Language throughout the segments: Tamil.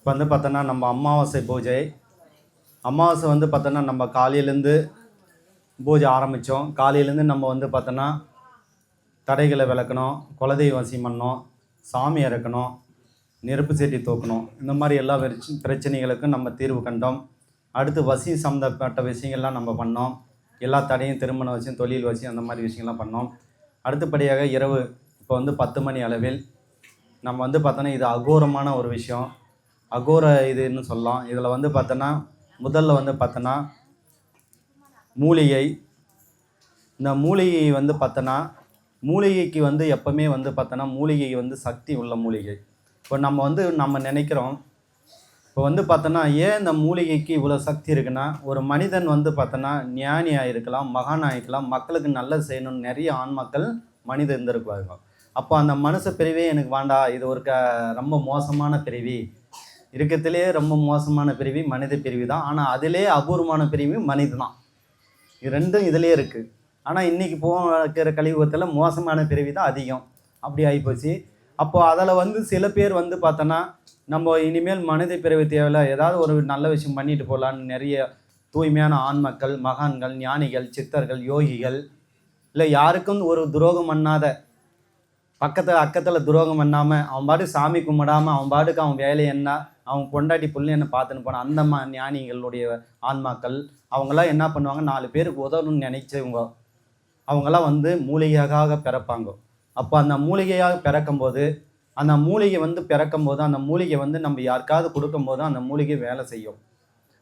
இப்போ வந்து பார்த்தோன்னா நம்ம அமாவாசை பூஜை. அமாவாசை வந்து பார்த்தோன்னா நம்ம காலையிலேருந்து பூஜை ஆரம்பித்தோம். காலையிலேருந்து நம்ம வந்து பார்த்தோன்னா தடைகளை விளக்கணும் குலதெய்வ வசியம் பண்ணணும் சாமி இறக்கணும் நெருப்பு செட்டி தூக்கணும். இந்த மாதிரி எல்லா பிரச்சனைகளுக்கும் நம்ம தீர்வு கண்டோம். அடுத்து வசி சம்மந்தப்பட்ட விஷயங்கள்லாம் நம்ம பண்ணோம். எல்லா தடையும் திருமண வசியம் தொழில் வசியம் அந்த மாதிரி விஷயங்கள்லாம் பண்ணோம். அடுத்தபடியாக இரவு இப்போ வந்து பத்து மணி அளவில் நம்ம வந்து பார்த்தோன்னா இது அகோரமான ஒரு விஷயம். அகோர இதுன்னு சொல்லலாம். இதில் வந்து பார்த்தோன்னா முதல்ல வந்து பார்த்தோன்னா மூலிகை. இந்த மூலிகை வந்து பார்த்தோன்னா மூலிகைக்கு வந்து எப்பவுமே வந்து பார்த்தோன்னா மூலிகை வந்து சக்தி உள்ள மூலிகை. இப்போ நம்ம வந்து நம்ம நினைக்கிறோம் இப்போ வந்து பார்த்தோன்னா ஏன் இந்த மூலிகைக்கு இவ்வளோ சக்தி இருக்குன்னா ஒரு மனிதன் வந்து பார்த்தோன்னா ஞானியாக இருக்கலாம் மகானாக இருக்கலாம் மக்களுக்கு நல்லது செய்யணும்னு நிறைய ஆண்மக்கள் மனிதன் இருந்திருப்பாங்க அப்போ அந்த மனுஷ பிரிவே எனக்கு வேண்டாம் இது ஒரு க ரொம்ப மோசமான பிரிவி. இருக்கிறதுலே ரொம்ப மோசமான பிரிவு மனித பிரிவு தான். ஆனால் அதிலே அபூர்வமான பிரிவு மனித தான் இது ரெண்டும் இதிலே இருக்குது ஆனால் இன்றைக்கி போகிற கலியுகத்தில் மோசமான பிரிவு தான் அதிகம். அப்படி ஆகிப்போச்சு அப்போது அதில் வந்து சில பேர் வந்து பார்த்தோன்னா நம்ம இனிமேல் மனித பிறவி தேவையில்ல. ஏதாவது ஒரு நல்ல விஷயம் பண்ணிட்டு போகலான்னு நிறைய தூய்மையான ஆண்மக்கள் மகான்கள் ஞானிகள் சித்தர்கள் யோகிகள் இல்லை யாருக்கும் ஒரு துரோகம் பண்ணாத பக்கத்தில் அக்கத்தில் துரோகம் பண்ணாமல் அவன் பாட்டு சாமி கும்பிடாமல் அவன் பாட்டுக்கு அவன் வேலை என்ன அவன் பொண்டாட்டி புள்ளி என்ன பார்த்துன்னு போனான் அந்த மா ஞானிகளுடைய ஆன்மாக்கள் அவங்களாம் என்ன பண்ணுவாங்க நாலு பேருக்கு உதவணும்னு நினைச்சவங்க அவங்களாம் வந்து மூலிகையாக பிறப்பாங்க. அப்போ அந்த மூலிகையாக பிறக்கும்போது அந்த மூலிகை வந்து பிறக்கும்போது அந்த மூலிகை வந்து நம்ம யாருக்காவது கொடுக்கும்போது அந்த மூலிகை வேலை செய்யும்.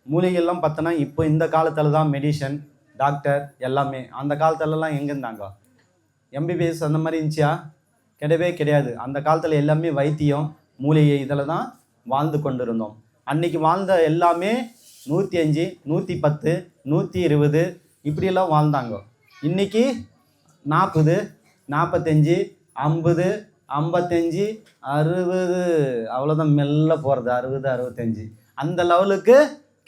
மூலிகைலாம் பார்த்தோன்னா இப்போ இந்த காலத்தில் தான் மெடிசன் டாக்டர் எல்லாமே அந்த காலத்துலலாம் எங்கே இருந்தாங்க எம்பிபிஎஸ் அந்த மாதிரி இருந்துச்சா? கிடையவே கிடையாது. அந்த காலத்தில் எல்லாமே வைத்தியம் மூலிகை இதில் தான் வாழ்ந்து கொண்டு இருந்தோம் அன்னைக்கு வாழ்ந்த எல்லாமே நூற்றி அஞ்சு நூற்றி பத்து நூற்றி இருபது இப்படியெல்லாம் வாழ்ந்தாங்க. இன்னைக்கு நாற்பது நாற்பத்தஞ்சு ஐம்பது ஐம்பத்தஞ்சு அறுபது. அவ்வளோதான் மெல்ல போகிறது அறுபது அறுபத்தஞ்சு. அந்த லெவலுக்கு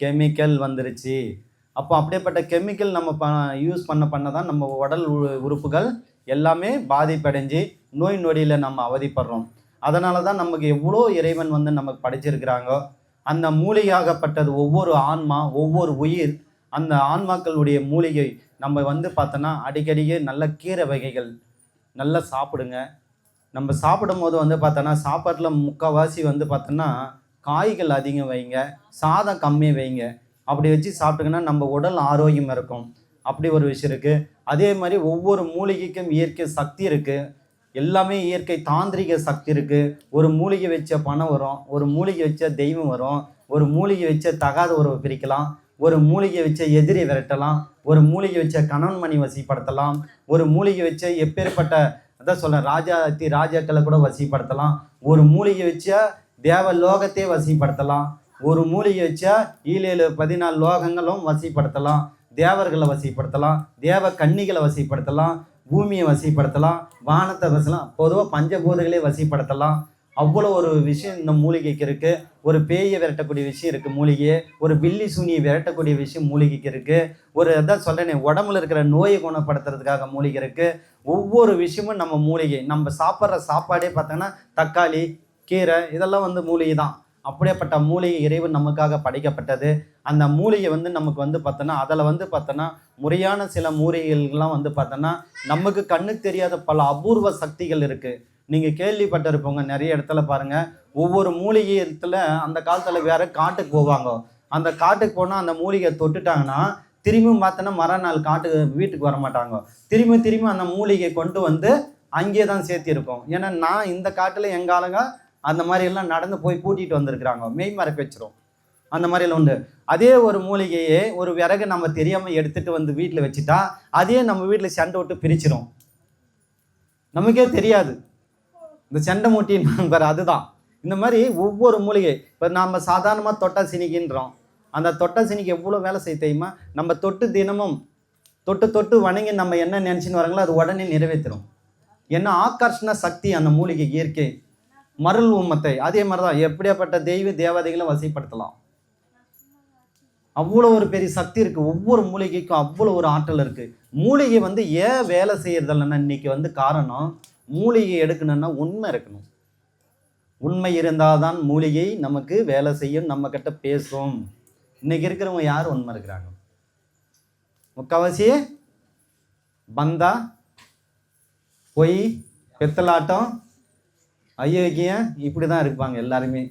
கெமிக்கல் வந்துருச்சு. அப்போ அப்படியேப்பட்ட கெமிக்கல் நம்ம ப யூஸ் பண்ண பண்ண தான் நம்ம உடல் உ- உறுப்புகள் எல்லாமே பாதிப்படைஞ்சு நோய் நொடியில் நம்ம அவதிப்படுறோம். அதனால தான் நமக்கு எவ்வளோ இறைவன் வந்து நமக்கு படைச்சிருக்கிறாங்க அந்த மூலிகையாகப்பட்டது ஒவ்வொரு ஆன்மா ஒவ்வொரு உயிர் அந்த ஆன்மாக்களுடைய மூலிகை நம்ம வந்து பார்த்தோன்னா அடிக்கடியே நல்ல கீரை வகைகள் நல்லா சாப்பிடுங்க. நம்ம சாப்பிடும் போது வந்து பார்த்தோன்னா சாப்பாட்டில் முக்கால்வாசி வந்து பார்த்தோன்னா காய்கள் அதிகம் வைங்க சாதம் கம்மி வைங்க. அப்படி வச்சு சாப்பிட்டுங்கன்னா நம்ம உடல் ஆரோக்கியம் இருக்கும். அப்படி ஒரு விஷயம் இருக்குது அதே மாதிரி ஒவ்வொரு மூலிகைக்கும் இயற்கை சக்தி இருக்குது எல்லாமே இயற்கை தாந்திரிக சக்தி இருக்குது ஒரு மூலிகை வச்ச பணம் வரும் ஒரு மூலிகை வச்ச தெய்வம் வரும் ஒரு மூலிகை வச்ச தகாத உறவை பிரிக்கலாம் ஒரு மூலிகை வச்ச எதிரி விரட்டலாம் ஒரு மூலிகை வச்ச கணவன் மணி வசிப்படுத்தலாம் ஒரு மூலிகை வச்ச எப்பேற்பட்ட அதான் சொல்ல ராஜாத்தி ராஜாக்களை கூட வசிப்படுத்தலாம் ஒரு மூலிகை வச்ச தேவ லோகத்தையே வசிப்படுத்தலாம் ஒரு மூலிகை வச்சா ஈழேழு பதினாலு லோகங்களும் வசிப்படுத்தலாம் தேவர்களை வசிப்படுத்தலாம் தேவ கன்னிகளை வசிப்படுத்தலாம் பூமியை வசிப்படுத்தலாம் வானத்தை வசலாம் பொதுவாக பஞ்சபூதங்களே வசிப்படுத்தலாம். அவ்வளோ ஒரு விஷயம் இந்த மூலிகைக்கு இருக்குது ஒரு பேயை விரட்டக்கூடிய விஷயம் இருக்குது மூலிகையே. ஒரு பில்லி சூனியை விரட்டக்கூடிய விஷயம் மூலிகைக்கு இருக்குது ஒரு அதான் சொல்கிறேனே உடம்புல இருக்கிற நோயை குணப்படுத்துறதுக்காக மூலிகை இருக்குது ஒவ்வொரு விஷயமும் நம்ம மூலிகை. நம்ம சாப்பிட்ற சாப்பாடே பார்த்தோன்னா தக்காளி கீரை இதெல்லாம் வந்து மூலிகை தான் அப்படியேப்பட்ட மூலிகை இறைவன் நமக்காக படைக்கப்பட்டது. அந்த மூலிகை வந்து நமக்கு வந்து பார்த்தோன்னா அதில் வந்து பார்த்தோன்னா முறையான சில மூலிகைகள்லாம் வந்து பார்த்தோன்னா நமக்கு கண்ணுக்கு தெரியாத பல அபூர்வ சக்திகள் இருக்குது நீங்கள் கேள்விப்பட்டிருப்போங்க நிறைய இடத்துல பாருங்கள் ஒவ்வொரு மூலிகை இடத்துல அந்த காலத்தில் வேறு காட்டுக்கு போவாங்க. அந்த காட்டுக்கு போனால் அந்த மூலிகை தொட்டுட்டாங்கன்னா திரும்பியும் பார்த்தோன்னா மறுநாள் காட்டுக்கு வீட்டுக்கு வர மாட்டாங்க. திரும்பி திரும்பி அந்த மூலிகை கொண்டு வந்து அங்கேயே தான் சேர்த்திருக்கோம். ஏன்னா நான் இந்த காட்டில் எங்கள் ஆளுங்க அந்த மாதிரி எல்லாம் நடந்து போய் கூட்டிகிட்டு வந்திருக்கிறாங்க. மெய் மறக்க வச்சிரும். அந்த மாதிரிலாம் உண்டு. அதே ஒரு மூலிகையே ஒரு விறகு நம்ம தெரியாமல் எடுத்துகிட்டு வந்து வீட்டில் வச்சுட்டா அதே நம்ம வீட்டில் சண்டை விட்டு பிரிச்சிரும். நமக்கே தெரியாது. இந்த சண்டை மூட்டி பாரு அதுதான். இந்த மாதிரி ஒவ்வொரு மூலிகை இப்போ நாம் சாதாரணமாக தொட்டா சினிக்கின்றோம் அந்த தொட்டா சினிக்கு எவ்வளோ வேலை செய்ய தெரியுமா? நம்ம தொட்டு தினமும் தொட்டு தொட்டு வணங்கி நம்ம என்ன நினச்சின்னு வராங்களோ அது உடனே நிறைவேற்றிடும் என்ன ஆக்கர்ஷண சக்தி அந்த மூலிகை இயற்கை. மருள் உம்மத்தை. அதே மாதிரி தான் எப்படியாப்பட்ட தெய்வ தேவதைகளை வசைப்படுத்தலாம். அவ்வளோ ஒரு பெரிய சக்தி இருக்குது ஒவ்வொரு மூலிகைக்கும் அவ்வளோ ஒரு ஆற்றல் இருக்குது மூலிகை வந்து ஏன் வேலை செய்கிறதில்லன்னா இன்னைக்கு வந்து காரணம் மூலிகை எடுக்கணும்னா உண்மை இருக்கணும். உண்மை இருந்தால் தான் மூலிகை நமக்கு வேலை செய்யும் நம்மக்கிட்ட பேசும். இன்னைக்கு இருக்கிறவங்க யார் உண்மை இருக்கிறாங்க? முக்கால்வாசி பந்தா பொய் பித்தலாட்டம் ஐயோக்கியம் இப்படி தான் இருப்பாங்க எல்லாருமே.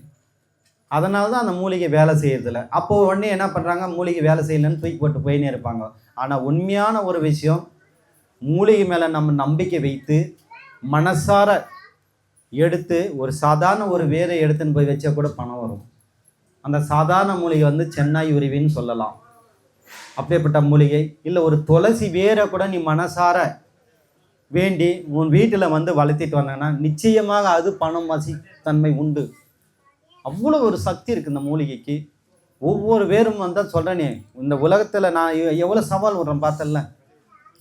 அதனால தான் அந்த மூலிகை வேலை செய்யறதில்ல. அப்போ உடனே என்ன பண்ணுறாங்க மூலிகை வேலை செய்யலைன்னு தூக்கி போட்டு போயினே இருப்பாங்க. ஆனால் உண்மையான ஒரு விஷயம் மூலிகை மேலே நம்ம நம்பிக்கை வைத்து மனசார எடுத்து ஒரு சாதாரண ஒரு வேரை எடுத்துன்னு போய் வச்சா கூட பணம் வரும். அந்த சாதாரண மூலிகை வந்து சென்னை உருவின்னு சொல்லலாம். அப்படிப்பட்ட மூலிகை. இல்லை ஒரு துளசி வேரை கூட நீ மனசார வேண்டி உன் வீட்டில் வந்து வளர்த்திட்டு வந்தேன்னா நிச்சயமாக அது பணம் வசி தன்மை உண்டு. அவ்வளோ ஒரு சக்தி இருக்குது இந்த மூலிகைக்கு. ஒவ்வொரு பேரும் வந்தால் சொல்கிறேனே இந்த உலகத்தில் நான் எவ்வளோ சவால் விடுறேன் பார்த்தல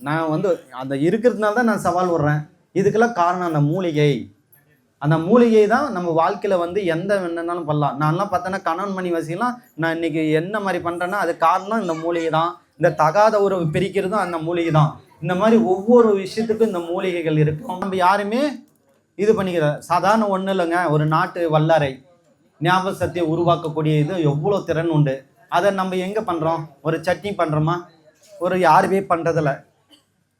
நான் வந்து அந்த இருக்கிறதுனால தான் நான் சவால் விடுறேன். இதுக்கெல்லாம் காரணம் அந்த மூலிகை. அந்த மூலிகை தான் நம்ம வாழ்க்கையில் வந்து எந்த என்னன்னாலும் பண்ணலாம். நான்லாம் பார்த்தேன்னா கணவன் மணி வசிலாம் நான் இன்னைக்கு என்ன மாதிரி பண்ணுறேன்னா அது காரணம் இந்த மூலிகை தான். இந்த தகாத உறவு பிரிக்கிறதும் அந்த மூலிகை தான். இந்த மாதிரி ஒவ்வொரு விஷயத்துக்கும் இந்த மூலிகைகள் இருக்கும் நம்ம யாருமே இது பண்ணிக்கிற சாதாரண ஒன்றும் இல்லைங்க. ஒரு நாட்டு வல்லறை ஞாபக சக்தியை உருவாக்கக்கூடிய இது எவ்வளோ திறன் உண்டு. அதை நம்ம எங்கே பண்ணுறோம் ஒரு சட்னி பண்ணுறோமா ஒரு யாருமே பண்ணுறதில்ல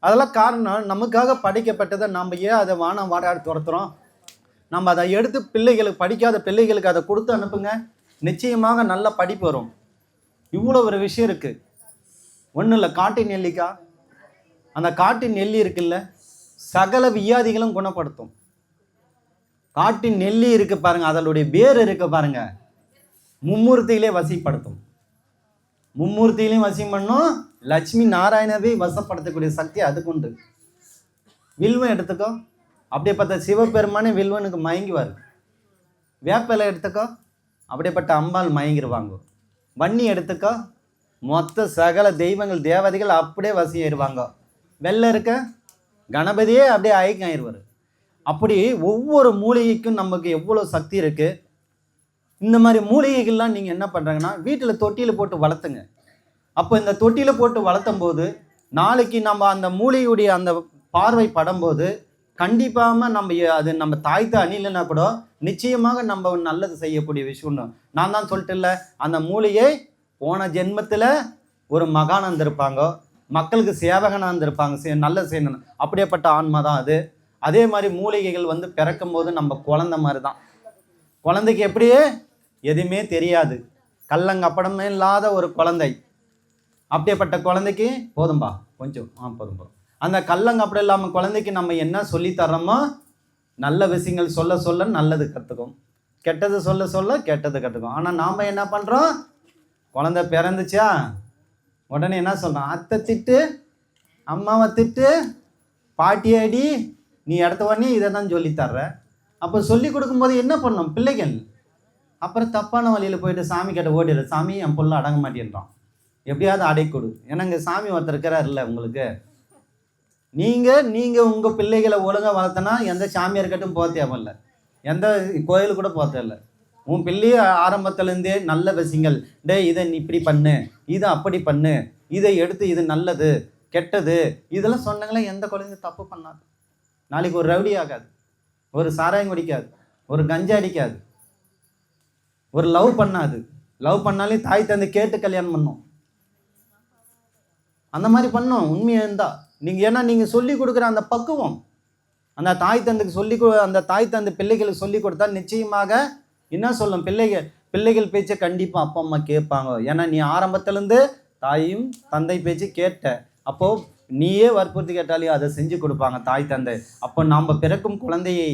அதெல்லாம் காரணம் நமக்காக படிக்கப்பட்டதை நம்ம ஏன் அதை வானம் வாடாடி துரத்துறோம்? நம்ம அதை எடுத்து பிள்ளைகளுக்கு படிக்காத பிள்ளைகளுக்கு அதை கொடுத்து அனுப்புங்க. நிச்சயமாக நல்ல படிப்பு வரும். இவ்வளோ ஒரு விஷயம் இருக்குது ஒன்றும் இல்லை. காட்டு நெல்லிக்காய் அந்த காட்டின் நெல்லி இருக்குல்ல சகல வியாதிகளும் குணப்படுத்தும். காட்டின் நெல்லி இருக்கு பாருங்க அதனுடைய வேர் இருக்கு பாருங்க மும்மூர்த்தியிலே வசிப்படுத்தும். மும்மூர்த்தியிலையும் வசியம் பண்ணும் லட்சுமி நாராயணவே வசப்படுத்தக்கூடிய சக்தி அதுக்கு உண்டு. வில்வம் எடுத்துக்கோ அப்படியேப்பட்ட சிவபெருமானே வில்வனுக்கு மயங்குவார். வேப்பிலை எடுத்துக்கோ அப்படியேப்பட்ட அம்பாள் மயங்கிடுவாங்க வன்னி எடுத்துக்கோ மொத்த சகல தெய்வங்கள் தேவதைகள் அப்படியே வசியாயிருவாங்க வெள்ளை இருக்க கணபதியே அப்படியே ஐக்கியம் ஆயிடுவார் அப்படி ஒவ்வொரு மூலிகைக்கும் நமக்கு எவ்வளோ சக்தி இருக்குது இந்த மாதிரி மூலிகைகள்லாம் நீங்கள் என்ன பண்ணுறாங்கன்னா வீட்டில் தொட்டியில் போட்டு வளர்த்துங்க. அப்போ இந்த தொட்டியில் போட்டு வளர்த்தும் போது நாளைக்கு நம்ம அந்த மூலிகையுடைய அந்த பார்வை படும்போது கண்டிப்பாக நம்ம அது நம்ம தாய்த்து அணிலனா கூட நிச்சயமாக நம்ம நல்லது செய்யக்கூடிய விஷயம்னு நான் தான் சொல்லிட்டு இல்லை அந்த மூலிகை போன ஜென்மத்தில் ஒரு மகான் மக்களுக்கு சேவகனாக இருந்திருப்பாங்க சே- நல்லது செய்யணும் அப்படியேப்பட்ட ஆன்மா தான் அது. அதே மாதிரி மூலிகைகள் வந்து பிறக்கும் போது நம்ம குழந்த மாதிரி தான் குழந்தைக்கு எப்படியே? எதுவுமே தெரியாது. கள்ளங்கப்படமே இல்லாத ஒரு குழந்தை. அப்படியேப்பட்ட குழந்தைக்கு போதும்பா. கொஞ்சம் ஆ போதும் போதும். அந்த கள்ளங்கப்படம் இல்லாமல் குழந்தைக்கு நம்ம என்ன சொல்லி தர்றோமோ நல்ல விஷயங்கள் சொல்ல சொல்ல நல்லது கற்றுக்கும் கெட்டது சொல்ல சொல்ல கெட்டது கற்றுக்கும் ஆனால் நாம் என்ன பண்ணுறோம் குழந்தை பிறந்துச்சா? உடனே என்ன சொல்கிறான் அத்தை திட்டு அம்மாவை திட்டு பாட்டி அடி நீ இடத்த உடனே இதை தான் சொல்லித்தர்ற அப்போ சொல்லி கொடுக்கும்போது என்ன பண்ணோம் பிள்ளைகள் அப்புறம் தப்பான வழியில் போயிட்டு சாமி கிட்ட ஓடிடு. சாமி என் பொருள் அடங்க மாட்டேன்றான். எப்படியாவது அடை கொடு. ஏன்னா இங்கே சாமி ஒருத்தர் இல்லை உங்களுக்கு. நீங்கள் நீங்கள் உங்கள் பிள்ளைகளை ஒழுங்காக வளர்த்தனா எந்த சாமியார்கிட்டும் போக தேவையில்லை. எந்த கோயிலுக்கு கூட போக தேவையில்லை. உன் பிள்ளைய ஆரம்பத்துலேருந்தே நல்ல விஷயங்கள் டேய் இதை நீ இப்படி பண்ணு இதை அப்படி பண்ணு இதை எடுத்து இது நல்லது கெட்டது. இதெல்லாம் சொன்னாங்களே எந்த குழந்தையும் தப்பு பண்ணாது. நாளைக்கு ஒரு ரவுடி ஆகாது ஒரு சாராயம் குடிக்காது ஒரு கஞ்சா அடிக்காது ஒரு லவ் பண்ணாது. லவ் பண்ணாலே தாய் தந்தை கேட்டு கல்யாணம் பண்ணும். அந்த மாதிரி பண்ணோம் உண்மையாக இருந்தால் நீங்கள் ஏன்னா நீங்கள் சொல்லி கொடுக்குற அந்த பக்குவம் அந்த தாய் தந்தைக்கு சொல்லி கொடு அந்த தாய் தந்தை பிள்ளைகளுக்கு சொல்லி கொடுத்தா நிச்சயமாக என்ன சொல்லும்? பிள்ளைகள் பிள்ளைகள் பேச்சை கண்டிப்பாக அப்பா அம்மா கேட்பாங்க. ஏன்னா நீ ஆரம்பத்துலேருந்து தாயும் தந்தை பேச்சு கேட்ட. அப்போது நீயே வற்புறுத்தி கேட்டாலே அதை செஞ்சு கொடுப்பாங்க தாய் தந்தை. அப்போ நாம் பிறக்கும் குழந்தையை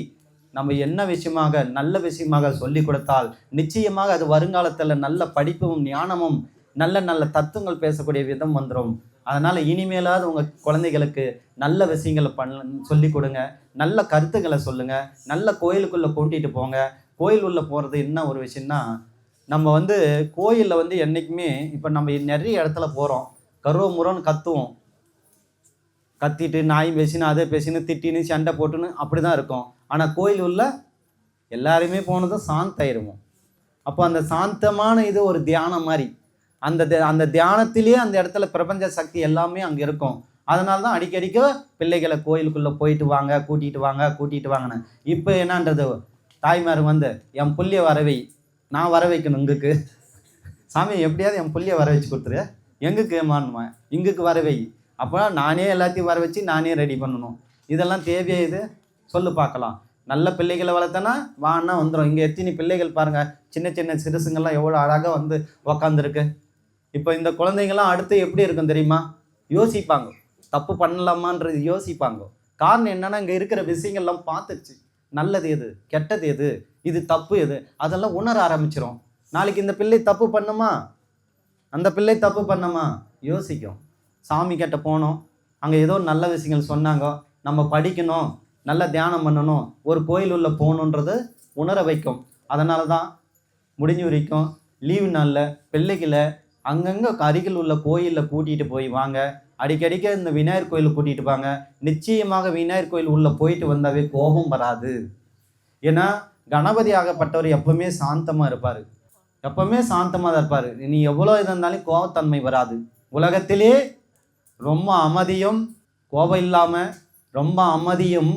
நம்ம என்ன விஷயமாக நல்ல விஷயமாக சொல்லி கொடுத்தால் நிச்சயமாக அது வருங்காலத்தில் நல்ல படிப்பும் ஞானமும் நல்ல நல்ல தத்துவங்கள் பேசக்கூடிய விதம் வந்துடும் அதனால் இனிமேலாவது உங்கள் குழந்தைகளுக்கு நல்ல விஷயங்களை பண்ண சொல்லி கொடுங்க. நல்ல கருத்துக்களை சொல்லுங்கள் நல்ல கோயிலுக்குள்ளே கூட்டிகிட்டு போங்க. கோயில் உள்ளே போகிறது என்ன ஒரு விஷயம்னா நம்ம வந்து கோயிலில் வந்து என்றைக்குமே இப்போ நம்ம நிறைய இடத்துல போகிறோம் கருவமுறம்னு கத்துவோம். கத்திட்டு நாய் பேசினு அதை பேசினு திட்டின்னு சண்டை போட்டுன்னு அப்படி தான் இருக்கும். ஆனால் கோயில் உள்ள எல்லாருமே போனதும் சாந்தாயிருவோம். அப்போ அந்த சாந்தமான இது ஒரு தியானம் மாதிரி. அந்த அந்த தியானத்திலேயே அந்த இடத்துல பிரபஞ்ச சக்தி எல்லாமே அங்கே இருக்கும். அதனால தான் அடிக்கடிக்க பிள்ளைகளை கோயிலுக்குள்ளே போயிட்டு வாங்க கூட்டிகிட்டு வாங்க கூட்டிகிட்டு வாங்கினேன். இப்போ என்னன்றது? தாய்மார் வந்து என் புள்ளிய வரவை நான் வர வைக்கணும் இங்குக்கு. சாமி எப்படியாவது என் புள்ளிய வர வச்சு கொடுத்துரு. எங்குக்கு மாணுமா இங்குக்கு வரவை அப்போ நானே எல்லாத்தையும் வர வச்சு நானே ரெடி பண்ணணும். இதெல்லாம் தேவையா இது? சொல்லு பார்க்கலாம். நல்ல பிள்ளைகளை வளர்த்தனா வான்னா வந்துடும் இங்கே எத்தனை பிள்ளைகள் பாருங்க. சின்ன சின்ன சிறுசுங்கள்லாம் எவ்வளோ அழகாக வந்து உக்காந்துருக்கு. இப்போ இந்த குழந்தைங்கள்லாம் அடுத்து எப்படி இருக்கும் தெரியுமா? யோசிப்பாங்க. தப்பு பண்ணலாமான்றது யோசிப்பாங்க. காரணம் என்னன்னா இங்கே இருக்கிற விஷயங்கள்லாம் பார்த்துருச்சு. நல்லது எது? கெட்டது எது? இது தப்பு எது? அதெல்லாம் உணர ஆரம்பிச்சிடும் நாளைக்கு இந்த பிள்ளை தப்பு பண்ணுமா? அந்த பிள்ளை தப்பு பண்ணுமா? யோசிக்கும். சாமி கிட்ட போனோம். அங்கே ஏதோ நல்ல விஷயங்கள் சொன்னாங்க. நம்ம படிக்கணும். நல்ல தியானம் பண்ணணும். ஒரு கோயில் உள்ள போகணுன்றது உணர வைக்கும். அதனால தான் முடிஞ்ச வரைக்கும் லீவு நாளில் பிள்ளைகளை அங்கங்கே அருகில் உள்ள கோயிலில் கூட்டிகிட்டு போய் வாங்க. அடிக்கடிக்க இந்த விநாயகர் கோயிலுக்கு கூட்டிகிட்டு வாங்க நிச்சயமாக விநாயகர் கோயில் உள்ள போயிட்டு வந்தாவே கோபம் வராது. ஏன்னா கணபதி ஆகப்பட்டவர் எப்பவுமே சாந்தமாக இருப்பார். எப்பவுமே சாந்தமாக தான் இருப்பார். நீ எவ்வளோ இது இருந்தாலும் கோபத்தன்மை வராது. உலகத்திலே ரொம்ப அமைதியும் கோபம் இல்லாமல் ரொம்ப அமைதியும்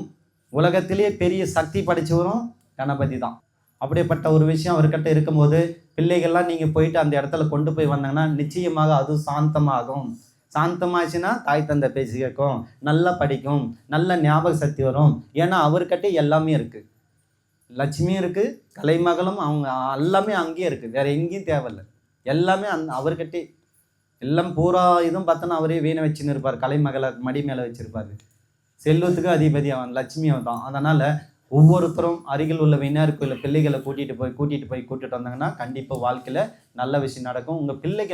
உலகத்திலே பெரிய சக்தி படைச்சவரும் கணபதி தான். அப்படிப்பட்ட ஒரு விஷயம் அவர்கிட்ட இருக்கும்போது பிள்ளைகள்லாம் நீங்கள் போயிட்டு அந்த இடத்துல கொண்டு போய் வந்தாங்கன்னா நிச்சயமாக அது சாந்தமாகும். சாந்தமாச்சுன்னா தாய் தந்தை பேசி கேட்கும். நல்லா படிக்கும். நல்ல ஞாபக சக்தி வரும். ஏன்னா அவர்கிட்ட எல்லாமே இருக்குது லட்சுமியும் இருக்குது கலைமகளும் அவங்க எல்லாமே அங்கேயே இருக்குது வேறு எங்கேயும் தேவையில்லை. எல்லாமே அந் அவர்கிட்டே எல்லாம் பூரா இதுவும் பார்த்தோன்னா அவரே வீணை வச்சுன்னு இருப்பார். கலைமகளை மடி மேலே வச்சுருப்பார். செல்வத்துக்கு அதிபதி அவன் லட்சுமி அவன் தான் அதனால் ஒவ்வொருத்தரும் அருகில் உள்ள விநாயகர் கோயிலில் பிள்ளைகளை கூட்டிகிட்டு போய் கூட்டிகிட்டு போய் கூட்டிகிட்டு வந்தாங்கன்னா கண்டிப்பாக வாழ்க்கையில் நல்ல விஷயம் நடக்கும். உங்கள் பிள்ளைகள்